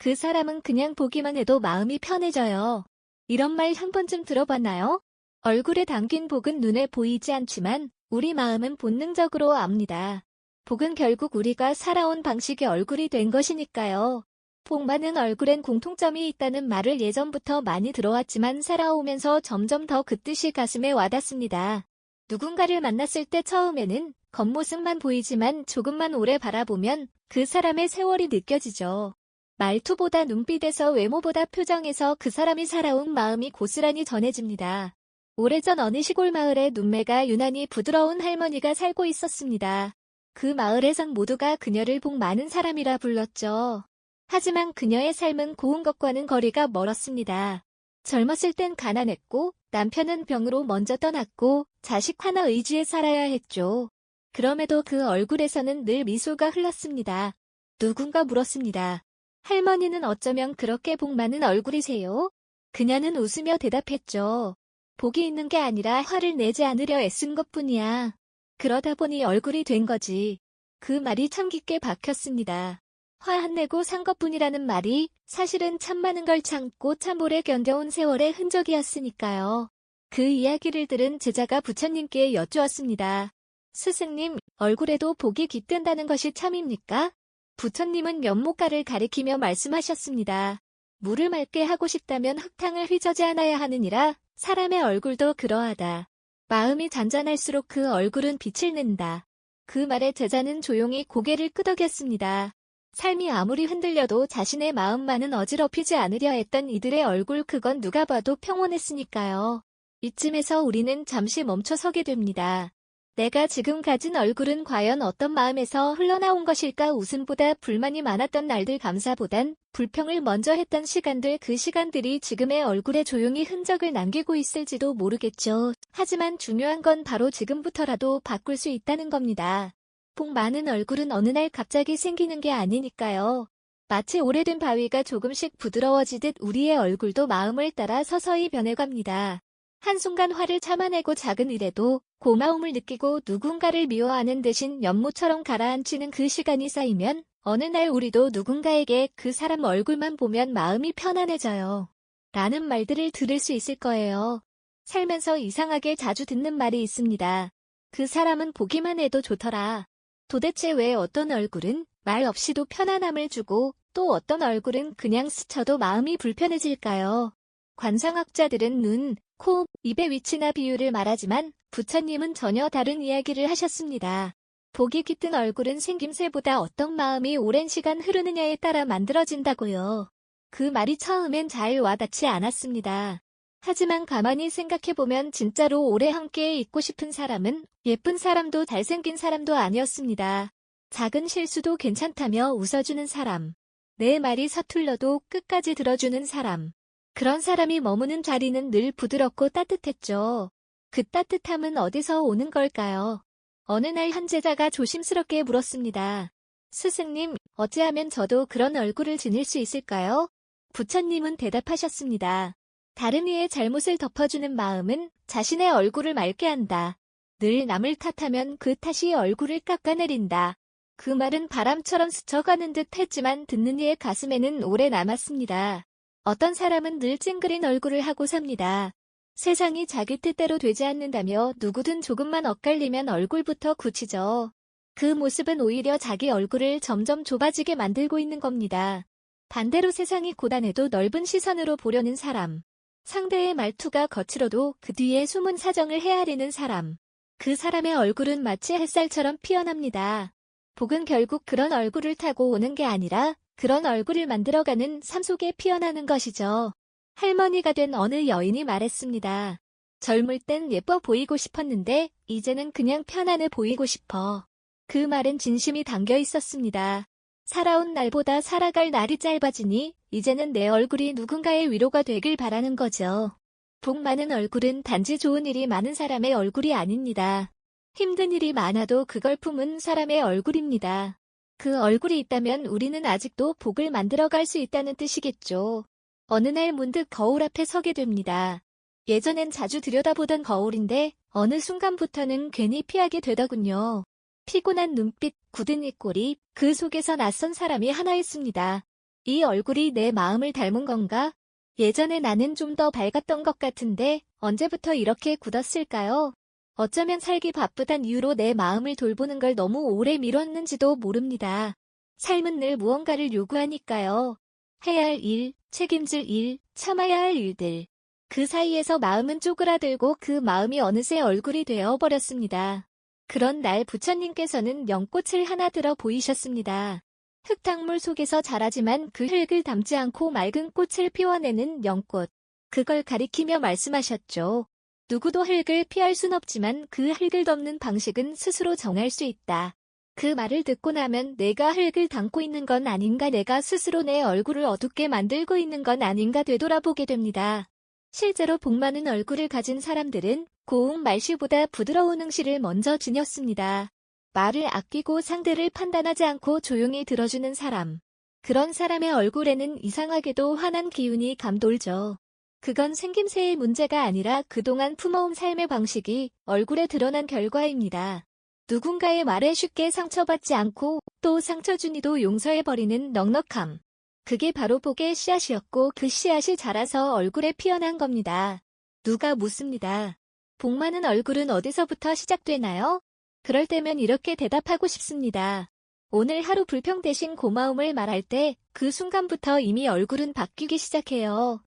그 사람은 그냥 보기만 해도 마음이 편해져요. 이런 말 한 번쯤 들어봤나요? 얼굴에 담긴 복은 눈에 보이지 않지만 우리 마음은 본능적으로 압니다. 복은 결국 우리가 살아온 방식의 얼굴이 된 것이니까요. 복 많은 얼굴엔 공통점이 있다는 말을 예전부터 많이 들어왔지만 살아오면서 점점 더 그 뜻이 가슴에 와닿습니다. 누군가를 만났을 때 처음에는 겉모습만 보이지만 조금만 오래 바라보면 그 사람의 세월이 느껴지죠. 말투보다 눈빛에서 외모보다 표정에서 그 사람이 살아온 마음이 고스란히 전해집니다. 오래전 어느 시골 마을에 눈매가 유난히 부드러운 할머니가 살고 있었습니다. 그 마을에선 모두가 그녀를 복 많은 사람이라 불렀죠. 하지만 그녀의 삶은 고운 것과는 거리가 멀었습니다. 젊었을 땐 가난했고 남편은 병으로 먼저 떠났고 자식 하나 의지에 살아야 했죠. 그럼에도 그 얼굴에서는 늘 미소가 흘렀습니다. 누군가 물었습니다. 할머니는 어쩌면 그렇게 복 많은 얼굴이세요? 그녀는 웃으며 대답했죠. 복이 있는 게 아니라 화를 내지 않으려 애쓴 것 뿐이야. 그러다 보니 얼굴이 된 거지. 그 말이 참 깊게 박혔습니다. 화 안 내고 산 것뿐이라는 말이 사실은 참 많은 걸 참고 참 오래 견뎌온 세월의 흔적이었으니까요. 그 이야기를 들은 제자가 부처님께 여쭈었습니다. 스승님, 얼굴에도 복이 깃든다는 것이 참입니까? 부처님은 연못가를 가리키며 말씀하셨습니다. 물을 맑게 하고 싶다면 흙탕을 휘저지 않아야 하느니라 사람의 얼굴도 그러하다. 마음이 잔잔할수록 그 얼굴은 빛을 낸다. 그 말에 제자는 조용히 고개를 끄덕였습니다. 삶이 아무리 흔들려도 자신의 마음만은 어지럽히지 않으려 했던 이들의 얼굴 그건 누가 봐도 평온했으니까요. 이쯤에서 우리는 잠시 멈춰서게 됩니다. 내가 지금 가진 얼굴은 과연 어떤 마음에서 흘러나온 것일까 웃음보다 불만이 많았던 날들 감사보단 불평을 먼저 했던 시간들 그 시간들이 지금의 얼굴에 조용히 흔적을 남기고 있을지도 모르겠죠. 하지만 중요한 건 바로 지금부터라도 바꿀 수 있다는 겁니다. 복 많은 얼굴은 어느 날 갑자기 생기는 게 아니니까요. 마치 오래된 바위가 조금씩 부드러워지듯 우리의 얼굴도 마음을 따라 서서히 변해갑니다. 한순간 화를 참아내고 작은 일에도 고마움을 느끼고 누군가를 미워하는 대신 연못처럼 가라앉히는 그 시간이 쌓이면 어느 날 우리도 누군가에게 그 사람 얼굴만 보면 마음이 편안해져요. 라는 말들을 들을 수 있을 거예요. 살면서 이상하게 자주 듣는 말이 있습니다. 그 사람은 보기만 해도 좋더라. 도대체 왜 어떤 얼굴은 말 없이도 편안함을 주고 또 어떤 얼굴은 그냥 스쳐도 마음이 불편해질까요? 관상학자들은 눈, 코, 입의 위치나 비율을 말하지만 부처님은 전혀 다른 이야기를 하셨습니다. 복이 깃든 얼굴은 생김새보다 어떤 마음이 오랜 시간 흐르느냐에 따라 만들어진다고요. 그 말이 처음엔 잘 와닿지 않았습니다. 하지만 가만히 생각해보면 진짜로 오래 함께 있고 싶은 사람은 예쁜 사람도 잘생긴 사람도 아니었습니다. 작은 실수도 괜찮다며 웃어주는 사람. 내 말이 서툴러도 끝까지 들어주는 사람. 그런 사람이 머무는 자리는 늘 부드럽고 따뜻했죠. 그 따뜻함은 어디서 오는 걸까요? 어느 날한 제자가 조심스럽게 물었습니다. 스승님, 어찌하면 저도 그런 얼굴을 지닐 수 있을까요? 부처님은 대답하셨습니다. 다른 이의 잘못을 덮어주는 마음은 자신의 얼굴을 맑게 한다. 늘 남을 탓하면 그 탓이 얼굴을 깎아내린다. 그 말은 바람처럼 스쳐가는 듯 했지만 듣는 이의 가슴에는 오래 남았습니다. 어떤 사람은 늘 찡그린 얼굴을 하고 삽니다. 세상이 자기 뜻대로 되지 않는다며 누구든 조금만 엇갈리면 얼굴부터 굳히죠. 그 모습은 오히려 자기 얼굴을 점점 좁아지게 만들고 있는 겁니다. 반대로 세상이 고단해도 넓은 시선으로 보려는 사람. 상대의 말투가 거칠어도 그 뒤에 숨은 사정을 헤아리는 사람. 그 사람의 얼굴은 마치 햇살처럼 피어납니다. 복은 결국 그런 얼굴을 타고 오는 게 아니라 그런 얼굴을 만들어가는 삶 속에 피어나는 것이죠. 할머니가 된 어느 여인이 말했습니다. 젊을 땐 예뻐 보이고 싶었는데 이제는 그냥 편안해 보이고 싶어. 그 말은 진심이 담겨 있었습니다. 살아온 날보다 살아갈 날이 짧아지니 이제는 내 얼굴이 누군가의 위로가 되길 바라는 거죠. 복 많은 얼굴은 단지 좋은 일이 많은 사람의 얼굴이 아닙니다. 힘든 일이 많아도 그걸 품은 사람의 얼굴입니다. 그 얼굴이 있다면 우리는 아직도 복을 만들어갈 수 있다는 뜻이겠죠. 어느 날 문득 거울 앞에 서게 됩니다. 예전엔 자주 들여다보던 거울인데 어느 순간부터는 괜히 피하게 되더군요. 피곤한 눈빛, 굳은 입꼬리, 그 속에서 낯선 사람이 하나 있습니다. 이 얼굴이 내 마음을 닮은 건가? 예전에 나는 좀 더 밝았던 것 같은데 언제부터 이렇게 굳었을까요? 어쩌면 살기 바쁘단 이유로 내 마음을 돌보는 걸 너무 오래 미뤘는지도 모릅니다. 삶은 늘 무언가를 요구하니까요. 해야 할 일, 책임질 일, 참아야 할 일들. 그 사이에서 마음은 쪼그라들고 그 마음이 어느새 얼굴이 되어 버렸습니다. 그런 날 부처님께서는 연꽃을 하나 들어 보이셨습니다. 흙탕물 속에서 자라지만 그 흙을 담지 않고 맑은 꽃을 피워내는 연꽃. 그걸 가리키며 말씀하셨죠. 누구도 흙을 피할 순 없지만 그 흙을 덮는 방식은 스스로 정할 수 있다. 그 말을 듣고 나면 내가 흙을 담고 있는 건 아닌가 내가 스스로 내 얼굴을 어둡게 만들고 있는 건 아닌가 되돌아보게 됩니다. 실제로 복 많은 얼굴을 가진 사람들은 고운 말씨보다 부드러운 응시를 먼저 지녔습니다. 말을 아끼고 상대를 판단하지 않고 조용히 들어주는 사람. 그런 사람의 얼굴에는 이상하게도 환한 기운이 감돌죠. 그건 생김새의 문제가 아니라 그동안 품어온 삶의 방식이 얼굴에 드러난 결과입니다. 누군가의 말에 쉽게 상처받지 않고 또 상처 준이도 용서해버리는 넉넉함. 그게 바로 복의 씨앗이었고 그 씨앗이 자라서 얼굴에 피어난 겁니다. 누가 묻습니다. 복 많은 얼굴은 어디서부터 시작되나요? 그럴 때면 이렇게 대답하고 싶습니다. 오늘 하루 불평 대신 고마움을 말할 때 그 순간부터 이미 얼굴은 바뀌기 시작해요.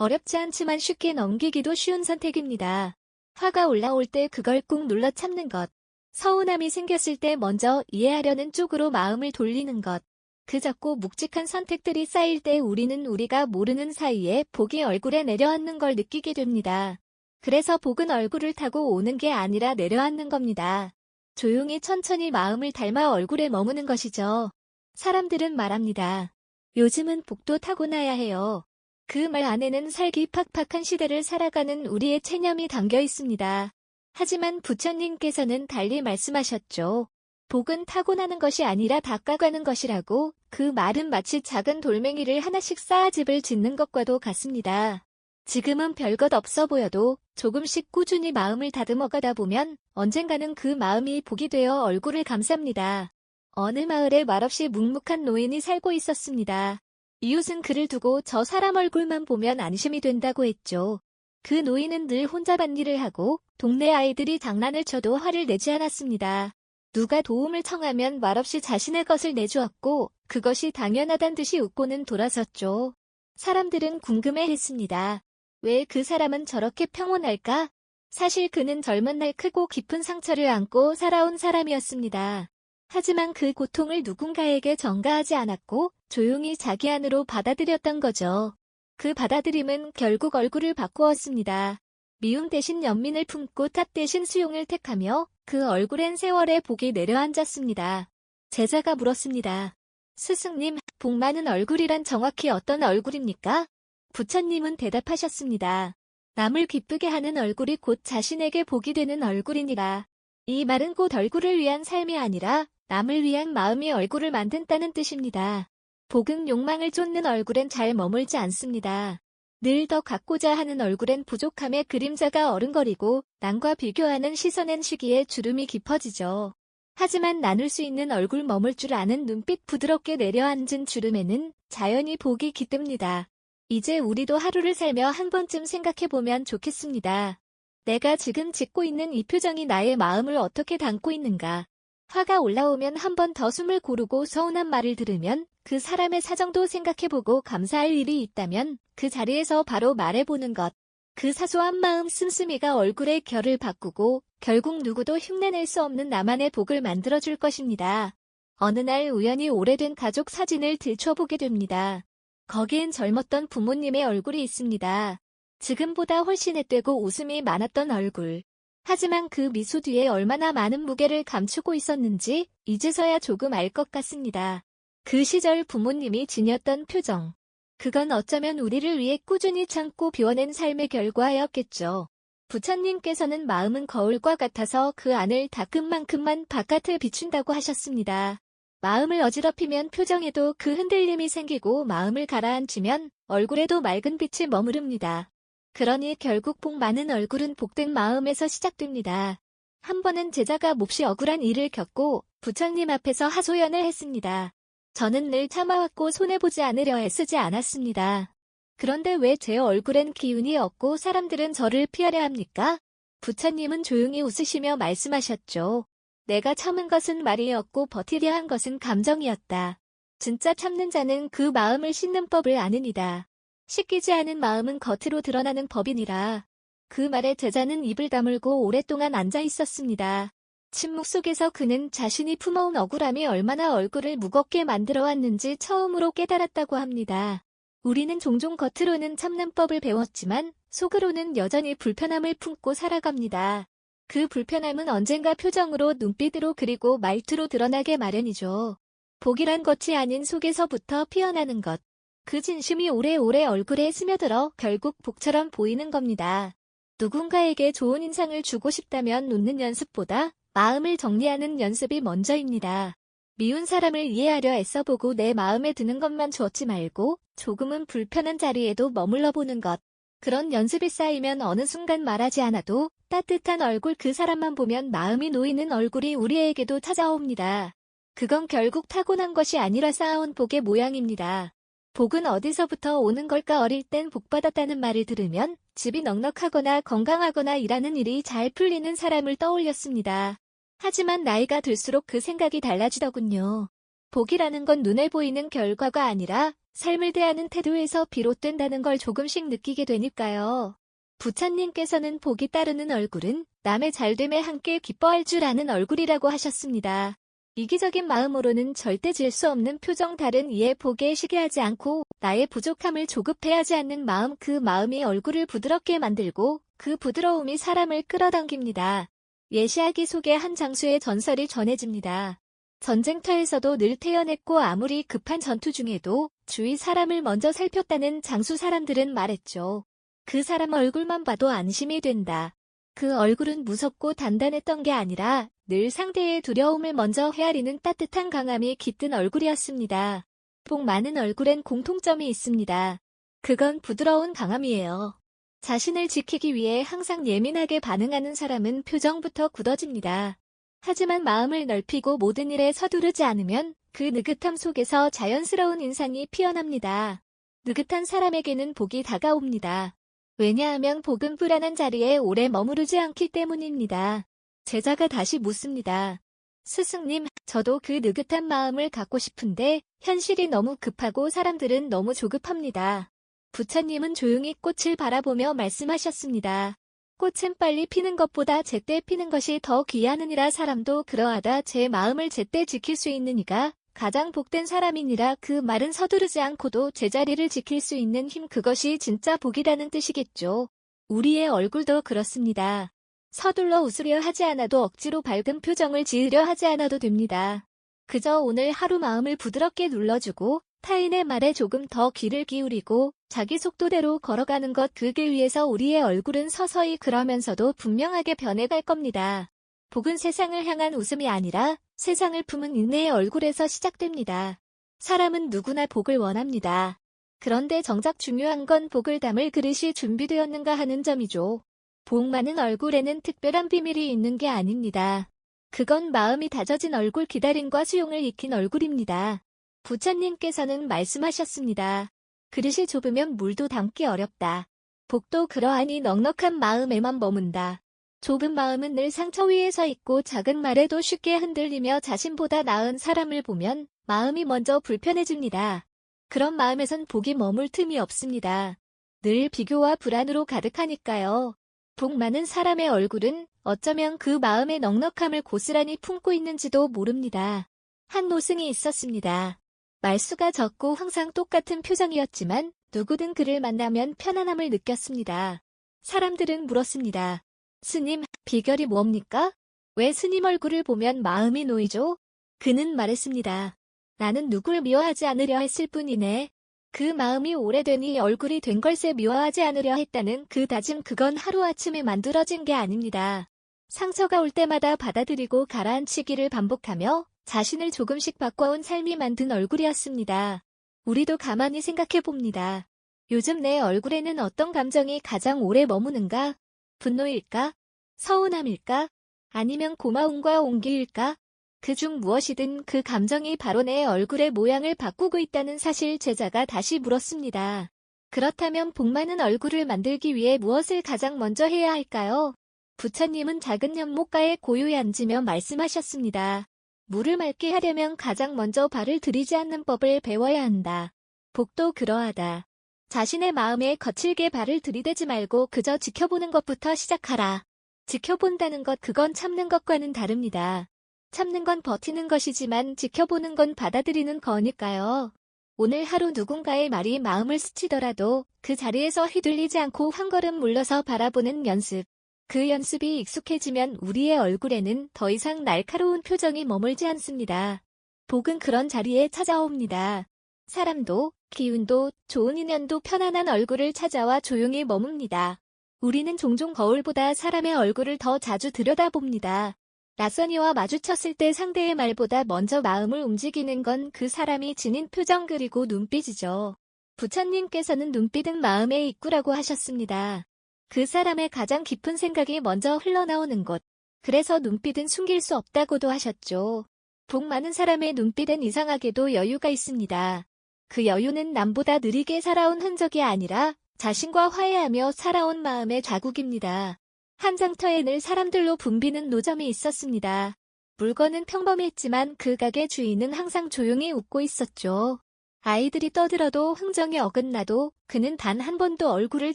어렵지 않지만 쉽게 넘기기도 쉬운 선택입니다. 화가 올라올 때 그걸 꾹 눌러 참는 것. 서운함이 생겼을 때 먼저 이해하려는 쪽으로 마음을 돌리는 것. 그 작고 묵직한 선택들이 쌓일 때 우리는 우리가 모르는 사이에 복이 얼굴에 내려앉는 걸 느끼게 됩니다. 그래서 복은 얼굴을 타고 오는 게 아니라 내려앉는 겁니다. 조용히 천천히 마음을 닮아 얼굴에 머무는 것이죠. 사람들은 말합니다. 요즘은 복도 타고 나야 해요. 그 말 안에는 살기 팍팍한 시대를 살아가는 우리의 체념이 담겨 있습니다. 하지만 부처님께서는 달리 말씀하셨죠. 복은 타고나는 것이 아니라 닦아가는 것이라고 그 말은 마치 작은 돌멩이를 하나씩 쌓아 집을 짓는 것과도 같습니다. 지금은 별것 없어 보여도 조금씩 꾸준히 마음을 다듬어 가다 보면 언젠가는 그 마음이 복이 되어 얼굴을 감쌉니다. 어느 마을에 말없이 묵묵한 노인이 살고 있었습니다. 이웃은 그를 두고 저 사람 얼굴만 보면 안심이 된다고 했죠. 그 노인은 늘 혼자 밭일을 하고 동네 아이들이 장난을 쳐도 화를 내지 않았습니다. 누가 도움을 청하면 말없이 자신의 것을 내주었고 그것이 당연하단 듯이 웃고는 돌아섰죠. 사람들은 궁금해했습니다. 왜 그 사람은 저렇게 평온할까? 사실 그는 젊은 날 크고 깊은 상처를 안고 살아온 사람이었습니다. 하지만 그 고통을 누군가에게 전가하지 않았고 조용히 자기 안으로 받아들였던 거죠. 그 받아들임은 결국 얼굴을 바꾸었습니다. 미움 대신 연민을 품고 탓 대신 수용을 택하며 그 얼굴엔 세월의 복이 내려앉았습니다. 제자가 물었습니다. 스승님, 복 많은 얼굴이란 정확히 어떤 얼굴입니까? 부처님은 대답하셨습니다. 남을 기쁘게 하는 얼굴이 곧 자신에게 복이 되는 얼굴이니라. 이 말은 곧 얼굴을 위한 삶이 아니라 남을 위한 마음이 얼굴을 만든다는 뜻입니다. 복은 욕망을 쫓는 얼굴엔 잘 머물지 않습니다. 늘 더 갖고자 하는 얼굴엔 부족함의 그림자가 어른거리고 남과 비교하는 시선엔 시기에 주름이 깊어지죠. 하지만 나눌 수 있는 얼굴 머물 줄 아는 눈빛 부드럽게 내려앉은 주름에는 자연히 복이 깃듭니다. 이제 우리도 하루를 살며 한 번쯤 생각해보면 좋겠습니다. 내가 지금 짓고 있는 이 표정이 나의 마음을 어떻게 담고 있는가? 화가 올라오면 한 번 더 숨을 고르고 서운한 말을 들으면 그 사람의 사정도 생각해보고 감사할 일이 있다면 그 자리에서 바로 말해보는 것. 그 사소한 마음 씀씀이가 얼굴의 결을 바꾸고 결국 누구도 흉내낼 수 없는 나만의 복을 만들어줄 것입니다. 어느 날 우연히 오래된 가족 사진을 들춰보게 됩니다. 거기엔 젊었던 부모님의 얼굴이 있습니다. 지금보다 훨씬 앳되고 웃음이 많았던 얼굴. 하지만 그 미소 뒤에 얼마나 많은 무게를 감추고 있었는지 이제서야 조금 알 것 같습니다. 그 시절 부모님이 지녔던 표정. 그건 어쩌면 우리를 위해 꾸준히 참고 비워낸 삶의 결과였겠죠. 부처님께서는 마음은 거울과 같아서 그 안을 닦은 만큼만 바깥을 비춘다고 하셨습니다. 마음을 어지럽히면 표정에도 그 흔들림이 생기고 마음을 가라앉히면 얼굴에도 맑은 빛이 머무릅니다. 그러니 결국 복 많은 얼굴은 복된 마음에서 시작됩니다. 한 번은 제자가 몹시 억울한 일을 겪고 부처님 앞에서 하소연을 했습니다. 저는 늘 참아왔고 손해보지 않으려 애쓰지 않았습니다. 그런데 왜 제 얼굴엔 기운이 없고 사람들은 저를 피하려 합니까? 부처님은 조용히 웃으시며 말씀하셨죠. 내가 참은 것은 말이었고 버티려 한 것은 감정이었다. 진짜 참는 자는 그 마음을 씻는 법을 아느니라. 씻기지 않은 마음은 겉으로 드러나는 법이니라. 그 말에 제자는 입을 다물고 오랫동안 앉아 있었습니다. 침묵 속에서 그는 자신이 품어온 억울함이 얼마나 얼굴을 무겁게 만들어 왔는지 처음으로 깨달았다고 합니다. 우리는 종종 겉으로는 참는 법을 배웠지만 속으로는 여전히 불편함을 품고 살아갑니다. 그 불편함은 언젠가 표정으로 눈빛으로 그리고 말투로 드러나게 마련이죠. 복이란 것이 아닌 속에서부터 피어나는 것. 그 진심이 오래오래 얼굴에 스며들어 결국 복처럼 보이는 겁니다. 누군가에게 좋은 인상을 주고 싶다면 웃는 연습보다 마음을 정리하는 연습이 먼저입니다. 미운 사람을 이해하려 애써보고 내 마음에 드는 것만 주었지 말고 조금은 불편한 자리에도 머물러 보는 것. 그런 연습이 쌓이면 어느 순간 말하지 않아도 따뜻한 얼굴 그 사람만 보면 마음이 놓이는 얼굴이 우리에게도 찾아옵니다. 그건 결국 타고난 것이 아니라 쌓아온 복의 모양입니다. 복은 어디서부터 오는 걸까 어릴 땐 복받았다는 말을 들으면 집이 넉넉하거나 건강하거나 일하는 일이 잘 풀리는 사람을 떠올렸습니다. 하지만 나이가 들수록 그 생각이 달라지더군요. 복이라는 건 눈에 보이는 결과가 아니라 삶을 대하는 태도에서 비롯된다는 걸 조금씩 느끼게 되니까요. 부처님께서는 복이 따르는 얼굴은 남의 잘됨에 함께 기뻐할 줄 아는 얼굴이라고 하셨습니다. 이기적인 마음으로는 절대 질 수 없는 표정 다른 이의 복에 시기하지 않고 나의 부족함을 조급해하지 않는 마음 그 마음이 얼굴을 부드럽게 만들고 그 부드러움이 사람을 끌어당깁니다. 예시하기 속에 한 장수의 전설이 전해집니다. 전쟁터에서도 늘 태연했고 아무리 급한 전투 중에도 주위 사람을 먼저 살폈다는 장수 사람들은 말했죠. 그 사람 얼굴만 봐도 안심이 된다. 그 얼굴은 무섭고 단단했던 게 아니라 늘 상대의 두려움을 먼저 헤아리는 따뜻한 강함이 깃든 얼굴이었습니다. 복 많은 얼굴엔 공통점이 있습니다. 그건 부드러운 강함이에요. 자신을 지키기 위해 항상 예민하게 반응하는 사람은 표정부터 굳어집니다. 하지만 마음을 넓히고 모든 일에 서두르지 않으면 그 느긋함 속에서 자연스러운 인상이 피어납니다. 느긋한 사람에게는 복이 다가옵니다. 왜냐하면 복은 불안한 자리에 오래 머무르지 않기 때문입니다. 제자가 다시 묻습니다. 스승님, 저도 그 느긋한 마음을 갖고 싶은데 현실이 너무 급하고 사람들은 너무 조급합니다. 부처님은 조용히 꽃을 바라보며 말씀하셨습니다. 꽃은 빨리 피는 것보다 제때 피는 것이 더 귀하느니라 사람도 그러하다 제 마음을 제때 지킬 수 있는 이가 가장 복된 사람이니라 그 말은 서두르지 않고도 제자리를 지킬 수 있는 힘 그것이 진짜 복이라는 뜻이겠죠. 우리의 얼굴도 그렇습니다. 서둘러 웃으려 하지 않아도 억지로 밝은 표정을 지으려 하지 않아도 됩니다. 그저 오늘 하루 마음을 부드럽게 눌러주고 타인의 말에 조금 더 귀를 기울이고 자기 속도대로 걸어가는 것 그게 위해서 우리의 얼굴은 서서히 그러면서도 분명하게 변해갈 겁니다. 복은 세상을 향한 웃음이 아니라 세상을 품은 인내의 얼굴에서 시작됩니다. 사람은 누구나 복을 원합니다. 그런데 정작 중요한 건 복을 담을 그릇이 준비되었는가 하는 점이죠. 복 많은 얼굴에는 특별한 비밀이 있는 게 아닙니다. 그건 마음이 다져진 얼굴 기다림과 수용을 익힌 얼굴입니다. 부처님께서는 말씀하셨습니다. 그릇이 좁으면 물도 담기 어렵다. 복도 그러하니 넉넉한 마음에만 머문다. 좁은 마음은 늘 상처 위에 서 있고 작은 말에도 쉽게 흔들리며 자신보다 나은 사람을 보면 마음이 먼저 불편해집니다. 그런 마음에선 복이 머물 틈이 없습니다. 늘 비교와 불안으로 가득하니까요. 복 많은 사람의 얼굴은 어쩌면 그 마음의 넉넉함을 고스란히 품고 있는지도 모릅니다. 한 노승이 있었습니다. 말수가 적고 항상 똑같은 표정이었지만 누구든 그를 만나면 편안함을 느꼈습니다. 사람들은 물었습니다. 스님, 비결이 뭡니까? 왜 스님 얼굴을 보면 마음이 놓이죠? 그는 말했습니다. 나는 누굴 미워하지 않으려 했을 뿐이네. 그 마음이 오래되니 얼굴이 된 걸세 미워하지 않으려 했다는 그 다짐 그건 하루아침에 만들어진 게 아닙니다. 상처가 올 때마다 받아들이고 가라앉히기를 반복하며 자신을 조금씩 바꿔온 삶이 만든 얼굴이었습니다. 우리도 가만히 생각해 봅니다. 요즘 내 얼굴에는 어떤 감정이 가장 오래 머무는가? 분노일까? 서운함일까? 아니면 고마움과 온기일까? 그중 무엇이든 그 감정이 바로 내 얼굴의 모양을 바꾸고 있다는 사실 제자가 다시 물었습니다. 그렇다면 복 많은 얼굴을 만들기 위해 무엇을 가장 먼저 해야 할까요? 부처님은 작은 연못가에 고요히 앉으며 말씀하셨습니다. 물을 맑게 하려면 가장 먼저 발을 들이지 않는 법을 배워야 한다. 복도 그러하다. 자신의 마음에 거칠게 발을 들이대지 말고 그저 지켜보는 것부터 시작하라. 지켜본다는 것 그건 참는 것과는 다릅니다. 참는 건 버티는 것이지만 지켜보는 건 받아들이는 거니까요. 오늘 하루 누군가의 말이 마음을 스치더라도 그 자리에서 휘둘리지 않고 한 걸음 물러서 바라보는 연습. 그 연습이 익숙해지면 우리의 얼굴에는 더 이상 날카로운 표정이 머물지 않습니다. 복은 그런 자리에 찾아옵니다. 사람도, 기운도, 좋은 인연도 편안한 얼굴을 찾아와 조용히 머뭅니다. 우리는 종종 거울보다 사람의 얼굴을 더 자주 들여다봅니다. 낯선 이와 마주쳤을 때 상대의 말보다 먼저 마음을 움직이는 건 그 사람이 지닌 표정 그리고 눈빛이죠. 부처님께서는 눈빛은 마음의 입구라고 하셨습니다. 그 사람의 가장 깊은 생각이 먼저 흘러나오는 곳. 그래서 눈빛은 숨길 수 없다고도 하셨죠. 복 많은 사람의 눈빛엔 이상하게도 여유가 있습니다. 그 여유는 남보다 느리게 살아온 흔적이 아니라 자신과 화해하며 살아온 마음의 자국입니다. 한 장터에 늘 사람들로 붐비는 노점이 있었습니다. 물건은 평범했지만 그 가게 주인은 항상 조용히 웃고 있었죠. 아이들이 떠들어도 흥정이 어긋나도 그는 단 한 번도 얼굴을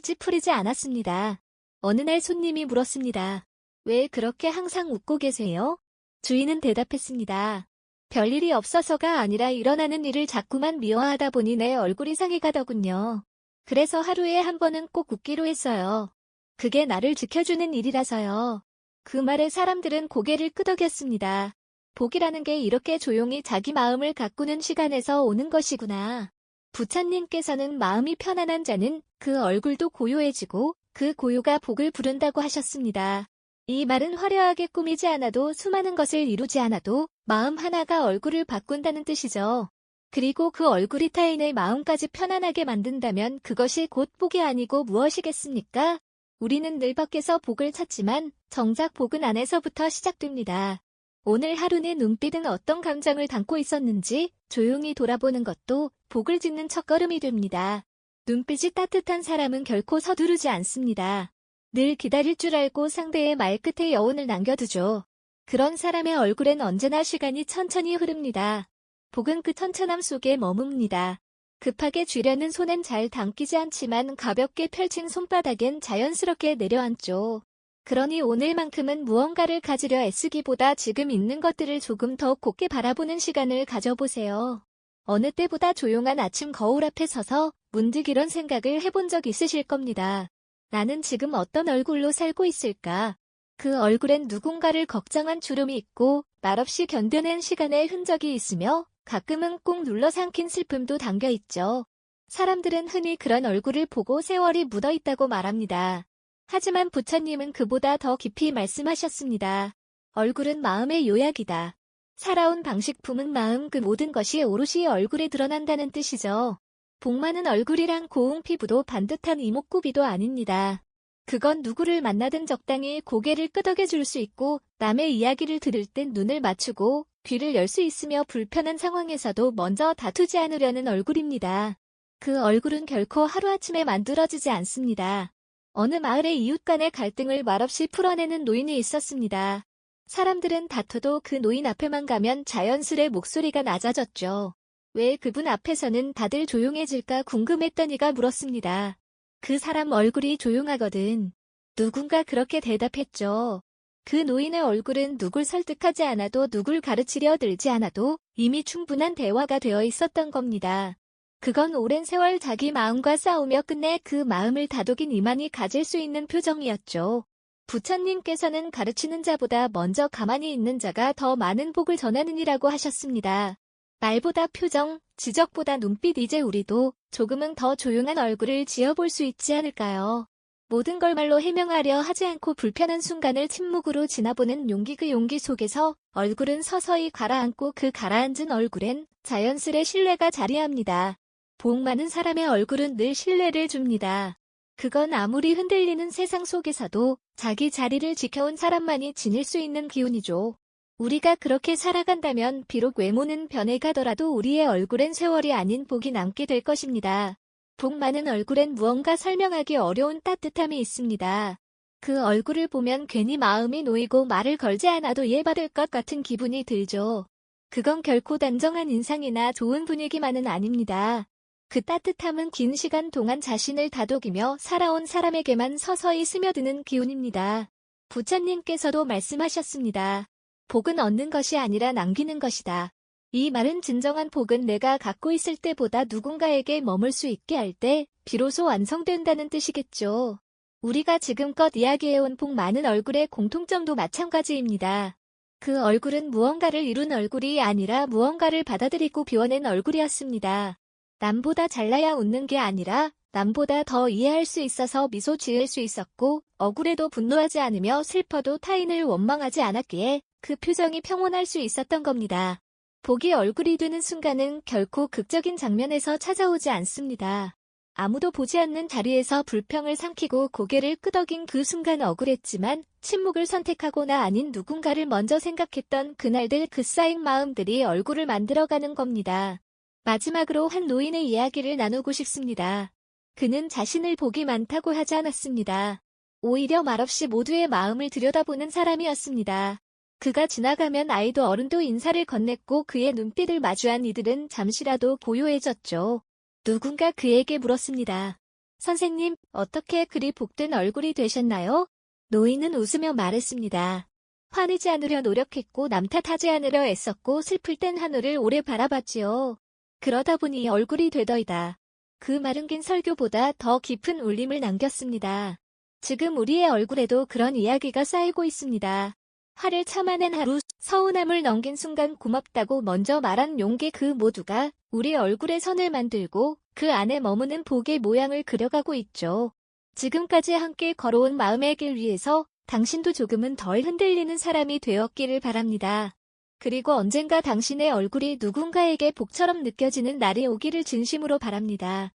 찌푸리지 않았습니다. 어느 날 손님이 물었습니다. 왜 그렇게 항상 웃고 계세요? 주인은 대답했습니다. 별일이 없어서가 아니라 일어나는 일을 자꾸만 미워하다 보니 내 얼굴이 상해 가더군요. 그래서 하루에 한 번은 꼭 웃기로 했어요. 그게 나를 지켜주는 일이라서요. 그 말에 사람들은 고개를 끄덕였습니다. 복이라는 게 이렇게 조용히 자기 마음을 가꾸는 시간에서 오는 것이구나. 부처님께서는 마음이 편안한 자는 그 얼굴도 고요해지고 그 고요가 복을 부른다고 하셨습니다. 이 말은 화려하게 꾸미지 않아도 수많은 것을 이루지 않아도 마음 하나가 얼굴을 바꾼다는 뜻이죠. 그리고 그 얼굴이 타인의 마음까지 편안하게 만든다면 그것이 곧 복이 아니고 무엇이겠습니까? 우리는 늘 밖에서 복을 찾지만 정작 복은 안에서부터 시작됩니다. 오늘 하루 내 눈빛은 어떤 감정을 담고 있었는지 조용히 돌아보는 것도 복을 짓는 첫걸음이 됩니다. 눈빛이 따뜻한 사람은 결코 서두르지 않습니다. 늘 기다릴 줄 알고 상대의 말끝에 여운을 남겨두죠. 그런 사람의 얼굴엔 언제나 시간이 천천히 흐릅니다. 복은 그 천천함 속에 머뭅니다. 급하게 쥐려는 손엔 잘 담기지 않지만 가볍게 펼친 손바닥엔 자연스럽게 내려앉죠. 그러니 오늘만큼은 무언가를 가지려 애쓰기보다 지금 있는 것들을 조금 더 곱게 바라보는 시간을 가져보세요. 어느 때보다 조용한 아침 거울 앞에 서서 문득 이런 생각을 해본 적 있으실 겁니다. 나는 지금 어떤 얼굴로 살고 있을까? 그 얼굴엔 누군가를 걱정한 주름이 있고 말없이 견뎌낸 시간의 흔적이 있으며 가끔은 꼭 눌러 삼킨 슬픔도 담겨 있죠. 사람들은 흔히 그런 얼굴을 보고 세월이 묻어 있다고 말합니다. 하지만 부처님은 그보다 더 깊이 말씀하셨습니다. 얼굴은 마음의 요약이다. 살아온 방식 품은 마음 그 모든 것이 오롯이 얼굴에 드러난다는 뜻이죠. 복 많은 얼굴이랑 고운 피부도 반듯한 이목구비도 아닙니다. 그건 누구를 만나든 적당히 고개를 끄덕여 줄 수 있고 남의 이야기를 들을 땐 눈을 맞추고 귀를 열 수 있으며 불편한 상황에서도 먼저 다투지 않으려는 얼굴입니다. 그 얼굴은 결코 하루아침에 만들어지지 않습니다. 어느 마을의 이웃 간의 갈등을 말없이 풀어내는 노인이 있었습니다. 사람들은 다퉈도 그 노인 앞에만 가면 자연스레 목소리가 낮아졌죠. 왜 그분 앞에서는 다들 조용해질까 궁금했더니가 물었습니다. 그 사람 얼굴이 조용하거든. 누군가 그렇게 대답했죠. 그 노인의 얼굴은 누굴 설득하지 않아도 누굴 가르치려 들지 않아도 이미 충분한 대화가 되어 있었던 겁니다. 그건 오랜 세월 자기 마음과 싸우며 끝내 그 마음을 다독인 이만이 가질 수 있는 표정이었죠. 부처님께서는 가르치는 자보다 먼저 가만히 있는 자가 더 많은 복을 전하느니라고 하셨습니다. 말보다 표정, 지적보다 눈빛 이제 우리도 조금은 더 조용한 얼굴을 지어볼 수 있지 않을까요? 모든 걸 말로 해명하려 하지 않고 불편한 순간을 침묵으로 지나보는 용기 그 용기 속에서 얼굴은 서서히 가라앉고 그 가라앉은 얼굴엔 자연스레 신뢰가 자리합니다. 복 많은 사람의 얼굴은 늘 신뢰를 줍니다. 그건 아무리 흔들리는 세상 속에서도 자기 자리를 지켜온 사람만이 지닐 수 있는 기운이죠. 우리가 그렇게 살아간다면 비록 외모는 변해가더라도 우리의 얼굴엔 세월이 아닌 복이 남게 될 것입니다. 복 많은 얼굴엔 무언가 설명하기 어려운 따뜻함이 있습니다. 그 얼굴을 보면 괜히 마음이 놓이고 말을 걸지 않아도 이해받을 것 같은 기분이 들죠. 그건 결코 단정한 인상이나 좋은 분위기만은 아닙니다. 그 따뜻함은 긴 시간 동안 자신을 다독이며 살아온 사람에게만 서서히 스며드는 기운입니다. 부처님께서도 말씀하셨습니다. 복은 얻는 것이 아니라 남기는 것이다. 이 말은 진정한 복은 내가 갖고 있을 때보다 누군가에게 머물 수 있게 할 때 비로소 완성된다는 뜻이겠죠. 우리가 지금껏 이야기해온 복 많은 얼굴의 공통점도 마찬가지입니다. 그 얼굴은 무언가를 이룬 얼굴이 아니라 무언가를 받아들이고 비워낸 얼굴이었습니다. 남보다 잘나야 웃는 게 아니라 남보다 더 이해할 수 있어서 미소 지을 수 있었고 억울해도 분노하지 않으며 슬퍼도 타인을 원망하지 않았기에 그 표정이 평온할 수 있었던 겁니다. 복이 얼굴이 되는 순간은 결코 극적인 장면에서 찾아오지 않습니다. 아무도 보지 않는 자리에서 불평을 삼키고 고개를 끄덕인 그 순간 억울했지만 침묵을 선택하거나 아닌 누군가를 먼저 생각했던 그날들 그 쌓인 마음들이 얼굴을 만들어가는 겁니다. 마지막으로 한 노인의 이야기를 나누고 싶습니다. 그는 자신을 복이 많다고 하지 않았습니다. 오히려 말없이 모두의 마음을 들여다보는 사람이었습니다. 그가 지나가면 아이도 어른도 인사를 건넸고 그의 눈빛을 마주한 이들은 잠시라도 고요해졌죠. 누군가 그에게 물었습니다. 선생님, 어떻게 그리 복된 얼굴이 되셨나요? 노인은 웃으며 말했습니다. 화내지 않으려 노력했고 남 탓하지 않으려 애썼고 슬플 땐 하늘을 오래 바라봤지요. 그러다 보니 얼굴이 되더이다. 그 말은 긴 설교보다 더 깊은 울림을 남겼습니다. 지금 우리의 얼굴에도 그런 이야기가 쌓이고 있습니다. 화를 참아낸 하루, 서운함을 넘긴 순간 고맙다고 먼저 말한 용기 그 모두가 우리 얼굴에 선을 만들고 그 안에 머무는 복의 모양을 그려가고 있죠. 지금까지 함께 걸어온 마음의 길 위에서 당신도 조금은 덜 흔들리는 사람이 되었기를 바랍니다. 그리고 언젠가 당신의 얼굴이 누군가에게 복처럼 느껴지는 날이 오기를 진심으로 바랍니다.